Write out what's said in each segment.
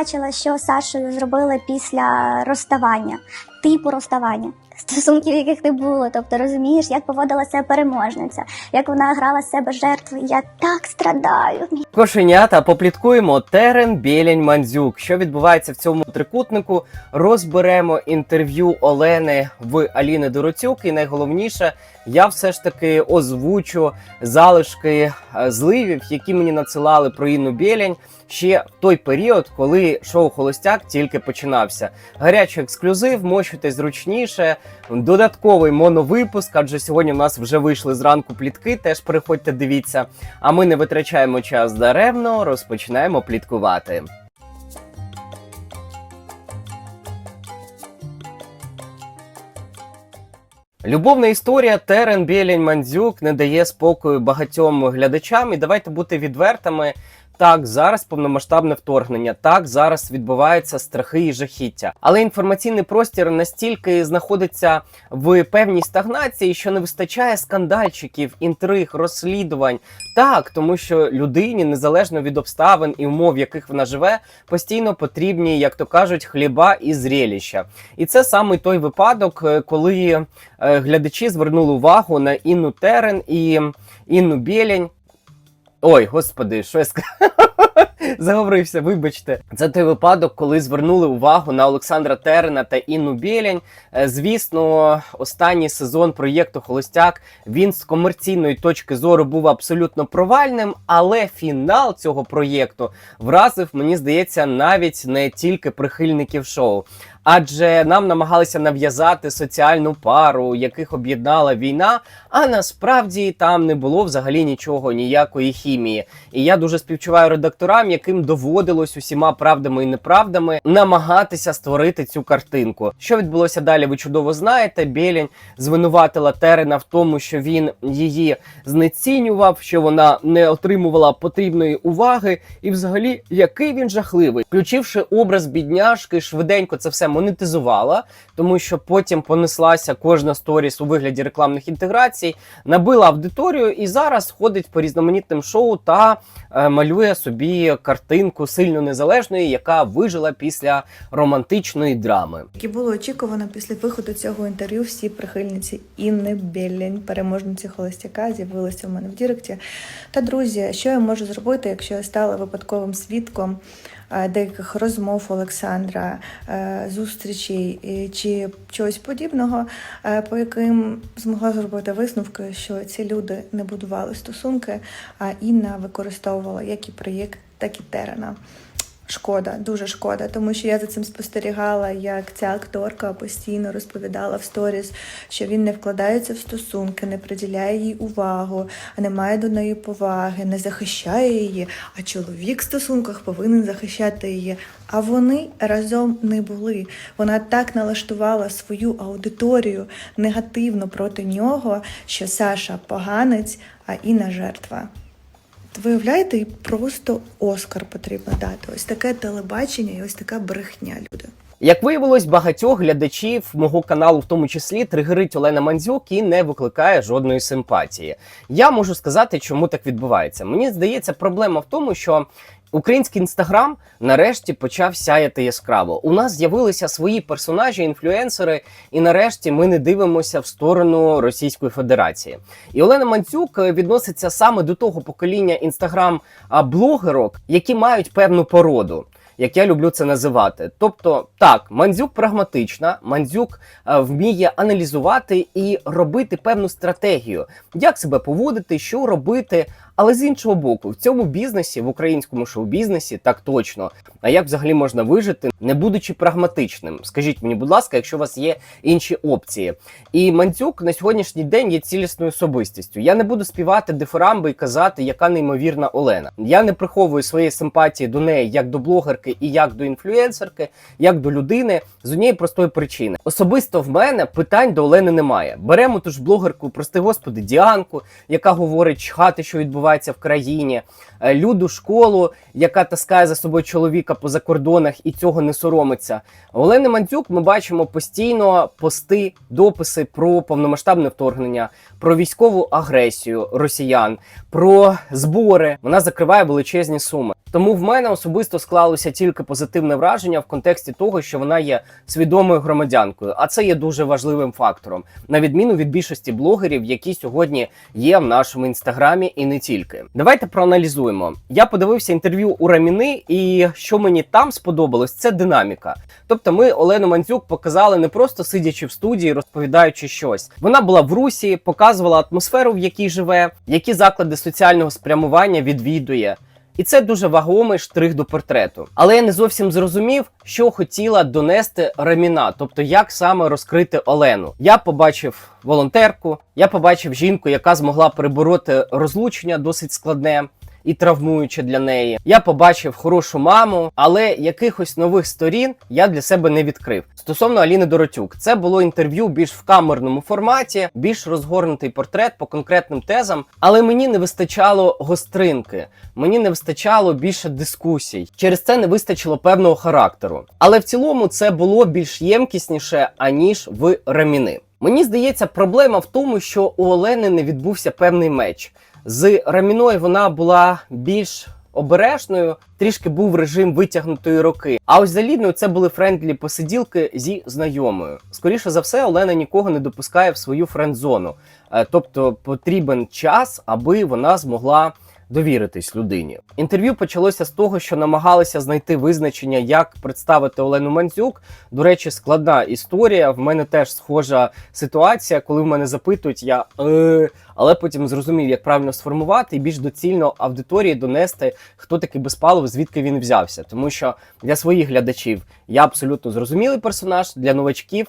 Бачила, що Сашою зробили після розставання, типу розставання, стосунків, яких не було. Тобто розумієш, як поводила себе переможниця, як вона грала з себе жертву. Я так страдаю. Кошенята, попліткуємо Терен Білень Мандзюк. Що відбувається в цьому трикутнику? Розберемо інтерв'ю Олени в Аліни Дороцюк. І найголовніше, я все ж таки озвучу залишки е, зливів, які мені надсилали про Інну Білень ще в той період, коли шоу Холостяк тільки починався. Гарячий ексклюзив, мощуйте зручніше. Додатковий моновипуск, адже сьогодні в нас вже вийшли зранку плітки. Теж переходьте, дивіться. А ми не витрачаємо час даремно, розпочинаємо пліткувати. Любовна історія Терен Білень Мандзюк не дає спокою багатьом глядачам. І давайте бути відвертими. Так, зараз повномасштабне вторгнення. Так, зараз відбуваються страхи і жахіття. Але інформаційний простір настільки знаходиться в певній стагнації, що не вистачає скандальчиків, інтриг, розслідувань. Так, тому що людині, незалежно від обставин і умов, в яких вона живе, постійно потрібні, як то кажуть, хліба і зреліща. І це саме той випадок, е, коли е, глядачі звернули увагу на Інну Терен і Інну Білень. Ой, господи, що я сказав? Заговорився, вибачте. Це той випадок, коли звернули увагу на Олександра Терена та Інну Білень. Е, Звісно, останній сезон проєкту Холостяк він з комерційної точки зору був абсолютно провальним, але фінал цього проєкту вразив, мені здається, навіть не тільки прихильників шоу. Адже нам намагалися нав'язати соціальну пару, яких об'єднала війна. А насправді там не було взагалі нічого, ніякої хімії. І я дуже співчуваю редакторам, яким доводилось усіма правдами і неправдами намагатися створити цю картинку. Що відбулося далі? Ви чудово знаєте. Білень звинуватила Терена в тому, що він її знецінював, що вона не отримувала потрібної уваги, і взагалі який він жахливий, включивши образ бідняшки, швиденько це все монетизувала, тому що потім понеслася кожна сторіс у вигляді рекламних інтеграцій, набила аудиторію і зараз ходить по різноманітним шоу та е, малює собі картинку сильно незалежної, яка вижила після романтичної драми. Як і було очікувано після виходу цього інтерв'ю, всі прихильниці Інни Біллень, переможниці Холостяка, з'явилися у мене в Діректі. Та друзі, що я можу зробити, якщо я стала випадковим свідком деяких розмов Олександра, е, зустрічей е, чи чогось подібного, е, по яким змогла зробити висновки, що ці люди не будували стосунки, а Інна використовувала як і проєкт, так і терена. Шкода, дуже шкода, тому що я за цим спостерігала, як ця акторка постійно розповідала в сторіс, що він не вкладається в стосунки, не приділяє їй увагу, не має до неї поваги, не захищає її. А чоловік в стосунках повинен захищати її. А вони разом не були. Вона так налаштувала свою аудиторію негативно проти нього, що Саша поганець, а Інна жертва. Виявляєте, і просто Оскар потрібно дати. Ось таке телебачення і ось така брехня, люди. Як виявилось, багатьох глядачів мого каналу, в тому числі, тригерить Олена Мандзюк і не викликає жодної симпатії. Я можу сказати, чому так відбувається. Мені здається, проблема в тому, що Український інстаграм нарешті почав сяяти яскраво. У нас з'явилися свої персонажі, інфлюенсери, і нарешті ми не дивимося в сторону Російської Федерації. І Олена Мандзюк е, відноситься саме до того покоління інстаграм-блогерок, які мають певну породу. Як я люблю це називати, тобто так, мандзюк прагматична, мандзюк е, вміє аналізувати і робити певну стратегію, як себе поводити, що робити. Але з іншого боку, в цьому бізнесі, в українському шоу-бізнесі, так точно. А як взагалі можна вижити, не будучи прагматичним? Скажіть мені, будь ласка, якщо у вас є інші опції. І Мандзюк на сьогоднішній день є цілісною особистістю. Я не буду співати дифирамби і казати, яка неймовірна Олена. Я не приховую своєї симпатії до неї як до блогерки і як до інфлюенсерки, як до людини з однієї простої причини. Особисто в мене питань до Олени немає. Беремо ту ж блогерку, прости господи, Діанку, яка говорить чхати, що відбувається відбувається в країні, е, люду школу, яка таскає за собою чоловіка по закордонах і цього не соромиться. Олени Мандзюк ми бачимо постійно пости, дописи про повномасштабне вторгнення, про військову агресію росіян, про збори. Вона закриває величезні суми. Тому в мене особисто склалося тільки позитивне враження в контексті того, що вона є свідомою громадянкою, а це є дуже важливим фактором, на відміну від більшості блогерів, які сьогодні є в нашому інстаграмі, і не тільки. Давайте проаналізуємо. Я подивився інтерв'ю у Раміни, і що мені там сподобалось, це динаміка. Тобто, ми Олену Мандзюк показали не просто сидячи в студії, розповідаючи щось. Вона була в русі, показувала атмосферу, в якій живе, які заклади соціального спрямування відвідує. І це дуже вагомий штрих до портрету. Але я не зовсім зрозумів, що хотіла донести Раміна, тобто як саме розкрити Олену. Я побачив волонтерку, я побачив жінку, яка змогла перебороти розлучення досить складне. І травмуюче для неї. Я побачив хорошу маму, але якихось нових сторін я для себе не відкрив. Стосовно Аліни Доротюк, це було інтерв'ю більш в камерному форматі, більш розгорнутий портрет по конкретним тезам. Але мені не вистачало гостринки, мені не вистачало більше дискусій. Через це не вистачило певного характеру. Але в цілому це було більш ємкісніше аніж в Раміни. Мені здається, проблема в тому, що у Олени не відбувся певний меч. З Раміною вона була більш обережною, трішки був режим витягнутої руки. А ось за Лідною це були френдлі посиділки зі знайомою. Скоріше за все, Олена нікого не допускає в свою френд-зону. Е, Тобто потрібен час, аби вона змогла довіритись людині. Інтерв'ю почалося з того, що намагалися знайти визначення, як представити Олену Мандзюк. До речі, складна історія. В мене теж схожа ситуація, коли в мене запитують, я е, але потім зрозумів, як правильно сформувати і більш доцільно аудиторії донести, хто такий безпалов, звідки він взявся. Тому що для своїх глядачів я абсолютно зрозумілий персонаж, для новачків.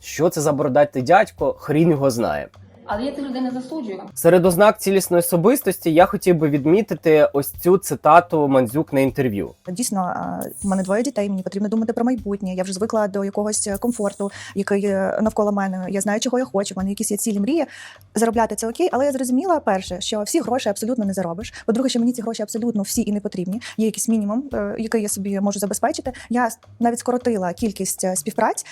Що це за бородатий дядько, хрін його знає. Але я цих людей не засуджую. Серед ознак цілісної особистості я хотів би відмітити ось цю цитату Мандзюк на інтерв'ю. Дійсно, в мене двоє дітей. Мені потрібно думати про майбутнє. Я вже звикла до якогось комфорту, який е, навколо мене. Я знаю, чого я хочу. В мене якісь є цілі мрії. Заробляти це окей, але я зрозуміла перше, що всі гроші абсолютно не заробиш. По-друге, що мені ці гроші абсолютно всі і не потрібні. Є якийсь мінімум, е, який я собі можу забезпечити. Я навіть скоротила кількість е, співпраць.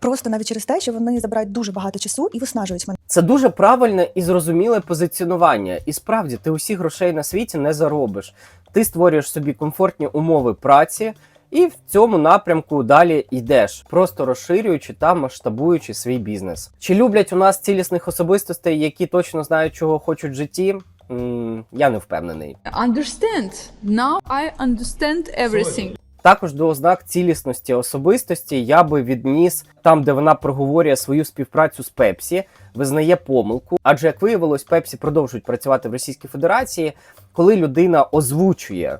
Просто навіть через те, що вони забирають дуже багато часу і виснажують мене. Це дуже правильне і зрозуміле позиціонування. І справді ти усіх грошей на світі не заробиш. Ти створюєш собі комфортні умови праці. І в цьому напрямку далі йдеш, просто розширюючи та масштабуючи свій бізнес. Чи люблять у нас цілісних особистостей, які точно знають, чого хочуть в житті? М, я не впевнений. understand. Now I understand everything. Також до ознак цілісності особистості я би відніс там, де вона проговорює свою співпрацю з Пепсі, визнає помилку. Адже як виявилось, Пепсі продовжують працювати в Російській Федерації. Коли людина озвучує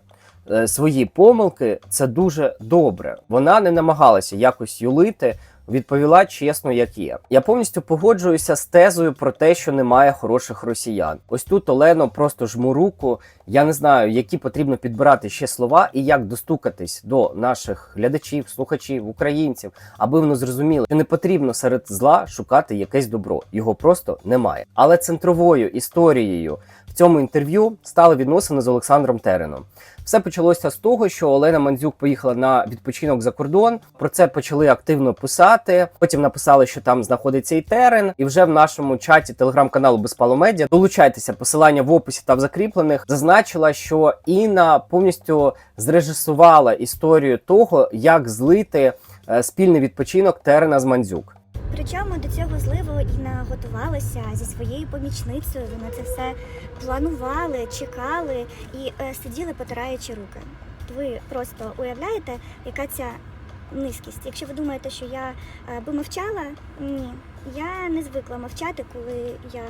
е, свої помилки, це дуже добре. Вона не намагалася якось юлити. Відповіла чесно, як є. Я повністю погоджуюся з тезою про те, що немає хороших росіян. Ось тут Олено просто жму руку. Я не знаю, які потрібно підбирати ще слова і як достукатись до наших глядачів, слухачів, українців, аби вони зрозуміли, що не потрібно серед зла шукати якесь добро. Його просто немає. Але центровою історією в цьому інтерв'ю стали відносини з Олександром Тереном. Все почалося з того, що Олена Мандзюк поїхала на відпочинок за кордон. Про це почали активно писати. Потім написали, що там знаходиться і терен. І вже в нашому чаті телеграм-каналу Безпало Медіа долучайтеся посилання в описі та в закріплених. Зазначила, що Інна повністю зрежисувала історію того, як злити е, спільний відпочинок терена з Мандзюк. Причому до цього зливу Інна готувалася зі своєю помічницею. Вони це все планували, чекали і е, сиділи, потираючи руки. Ви просто уявляєте, яка ця низькість? Якщо ви думаєте, що я е, би мовчала, ні. Я не звикла мовчати, коли я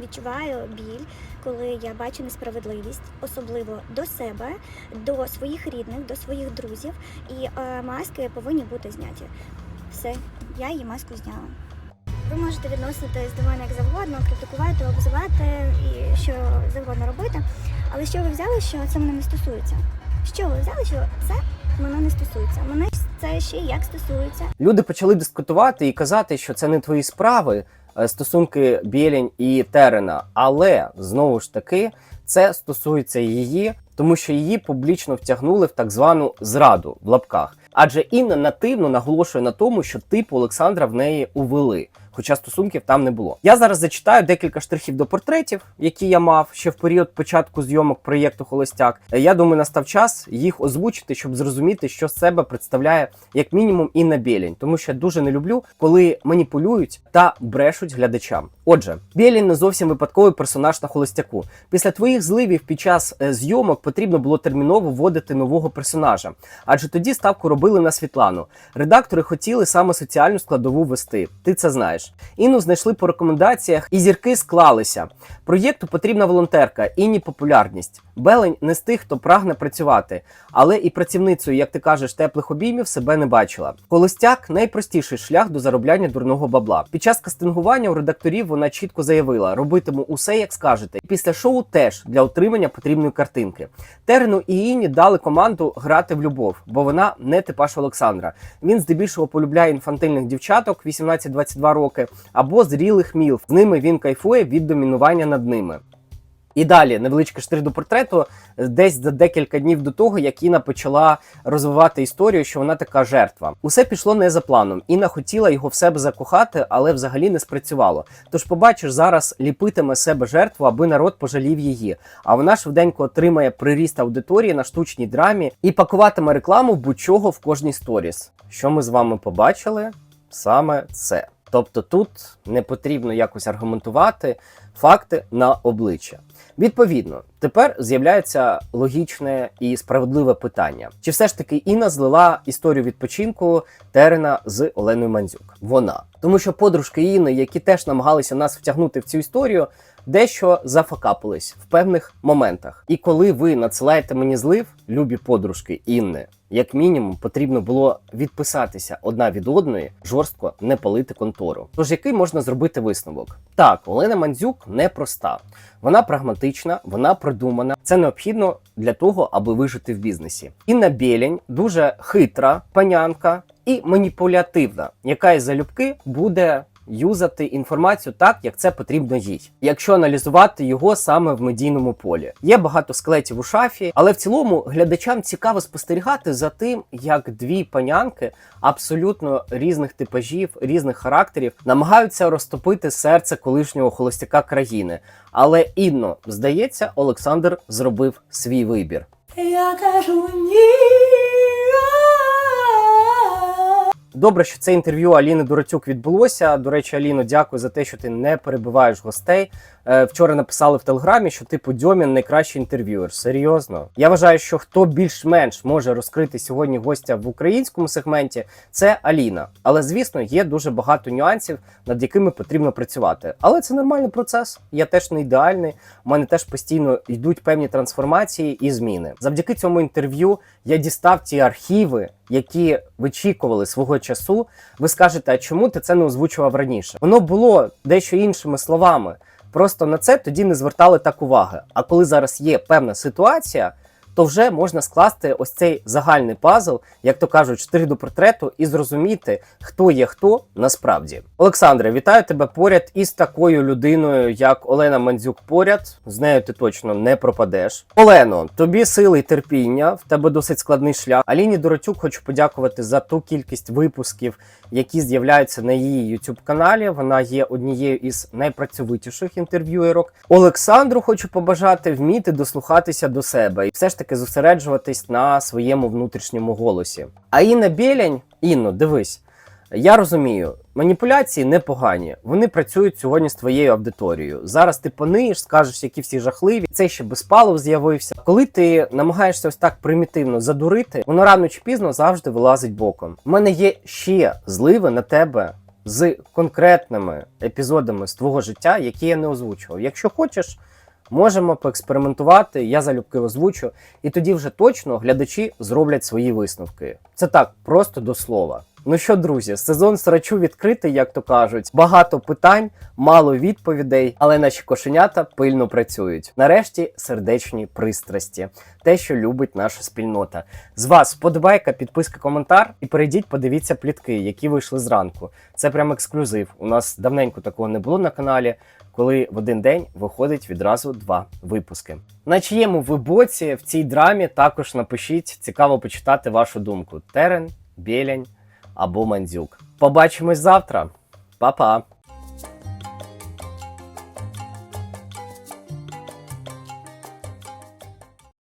відчуваю біль, коли я бачу несправедливість, особливо до себе, до своїх рідних, до своїх друзів. І е, маски повинні бути зняті. Все, я її маску зняла. Ви можете відноситись до мене як завгодно, критикувати, обзивати і що завгодно робити. Але що ви взяли, що це мене не стосується? Що ви взяли, що це мене не стосується? Мене це ще як стосується. Люди почали дискутувати і казати, що це не твої справи, е, стосунки Білінь і Терена. Але знову ж таки, Це стосується її, тому що її публічно втягнули в так звану зраду в лапках. Адже Інна нативно наголошує на тому, що типу Олександра в неї увели. Хоча стосунків там не було. Я зараз зачитаю декілька штрихів до портретів, які я мав ще в період початку зйомок проєкту Холостяк. Е, Я думаю, настав час їх озвучити, щоб зрозуміти, що з себе представляє як мінімум Інна Білінь, тому що я дуже не люблю, коли маніпулюють та брешуть глядачам. Отже, Білінь не зовсім випадковий персонаж на холостяку. Після твоїх зливів під час е, зйомок потрібно було терміново вводити нового персонажа, адже тоді ставку робили на Світлану. Редактори хотіли саме соціальну складову вести. Ти це знаєш. Інну знайшли по рекомендаціях, і зірки склалися. Проєкту потрібна волонтерка, інні популярність. Белень не з тих, хто прагне працювати, але і працівницею, як ти кажеш, теплих обіймів себе не бачила. Холостяк найпростіший шлях до заробляння дурного бабла. Під час кастингування у редакторів вона чітко заявила: робитиму усе, як скажете. Після шоу теж для отримання потрібної картинки. Терену і Інні дали команду грати в любов, бо вона не типаж Олександра. Він здебільшого полюбляє інфантильних дівчаток 18-22 роки або зрілих мілф. З ними він кайфує від домінування над ними. І далі невеличкий штрих до портрету, десь за декілька днів до того, як Інна почала розвивати історію, що вона така жертва. Усе пішло не за планом. Інна хотіла його в себе закохати, але взагалі не спрацювало. Тож, побачиш, зараз ліпитиме себе жертву, аби народ пожалів її. А вона швиденько отримає приріст аудиторії на штучній драмі і пакуватиме рекламу будь-чого в кожній сторіс. Що ми з вами побачили? Саме це. Тобто тут не потрібно якось аргументувати факти на обличчя. Відповідно, тепер з'являється логічне і справедливе питання: чи все ж таки Інна злила історію відпочинку Терена з Оленою Мандзюк? Вона, тому що подружки Інни, які теж намагалися нас втягнути в цю історію, дещо зафакапились в певних моментах. І коли ви надсилаєте мені злив, любі подружки Інни, як мінімум потрібно було відписатися одна від одної, жорстко не палити контору. Тож який можна зробити висновок? Так, Олена Мандзюк непроста. Вона прагматична, вона продумана. Це необхідно для того, аби вижити в бізнесі. Інна Білень дуже хитра панянка і маніпулятивна, яка із залюбки буде юзати інформацію так, як це потрібно їй, якщо аналізувати його саме в медійному полі. Є багато скелетів у шафі, але в цілому глядачам цікаво спостерігати за тим, як дві панянки абсолютно різних типажів, різних характерів намагаються розтопити серце колишнього холостяка країни. Але інно здається, Олександр зробив свій вибір. Я кажу ні. Добре, що це інтерв'ю Аліни Дурацюк відбулося. До речі, Аліно, дякую за те, що ти не перебиваєш гостей. Е, вчора написали в телеграмі, що типу Дьомін найкращий інтерв'юер. Серйозно. Я вважаю, що хто більш-менш може розкрити сьогодні гостя в українському сегменті, це Аліна. Але звісно, є дуже багато нюансів, над якими потрібно працювати. Але це нормальний процес. Я теж не ідеальний. У мене теж постійно йдуть певні трансформації і зміни. Завдяки цьому інтерв'ю я дістав ті архіви, які вичікували свого. Ви скажете, а чому ти це не озвучував раніше? Воно було дещо іншими словами. Просто на це тоді не звертали так уваги. А коли зараз є певна ситуація, то вже можна скласти ось цей загальний пазл, як то кажуть, штирі до портрету, і зрозуміти, хто є хто насправді. Олександре, вітаю тебе поряд із такою людиною, як Олена Мандзюк. Поряд з нею ти точно не пропадеш. Олено, тобі сили і терпіння, в тебе досить складний шлях. Аліні Доротюк хочу подякувати за ту кількість випусків, які з'являються на її youtube каналі. Вона є однією із найпрацьовитіших інтерв'юерок. Олександру хочу побажати вміти дослухатися до себе і все ж таки зосереджуватись на своєму внутрішньому голосі. А Інна Білянь, Інно, дивись. Я розумію, маніпуляції непогані. Вони працюють сьогодні з твоєю аудиторією. Зараз ти пониєш, скажеш, які всі жахливі. Це ще без безпалов з'явився. Коли ти намагаєшся ось так примітивно задурити, воно рано чи пізно завжди вилазить боком. У мене є ще зливи на тебе з конкретними епізодами з твого життя, які я не озвучував. Якщо хочеш. Можемо поекспериментувати, я залюбки озвучу, і тоді вже точно глядачі зроблять свої висновки. Це так, просто до слова. Ну що, друзі, сезон срачу відкритий, як то кажуть. Багато питань, мало відповідей, але наші кошенята пильно працюють. Нарешті сердечні пристрасті, те, що любить наша спільнота. З вас вподобайка, підписка, коментар, і перейдіть, подивіться плітки, які вийшли зранку. Це прям ексклюзив. У нас давненько такого не було на каналі. коли в один день виходить відразу два випуски. На чиєму ви боці в цій драмі також напишіть, цікаво почитати вашу думку: Терен, Білянь або Мандзюк. Побачимось завтра. Па-па!